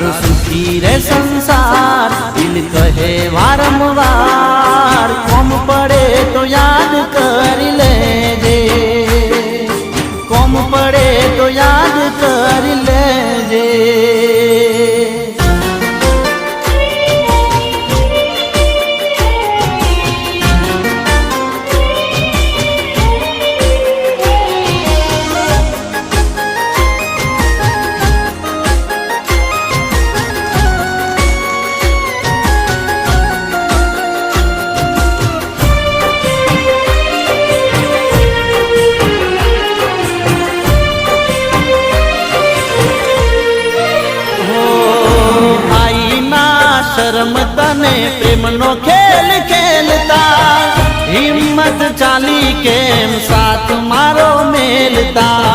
તારું સુખી રે સંસાર. દિલ કહે વારંવાર, કોમ પડે તો યાદ કરી લેજે. કોમ પડે તો યાદ કરી આઈના ને પ્રેમનો ખેલ ખેલતા. હિંમત ચાલી કેમ સાથ મારો મેલતા?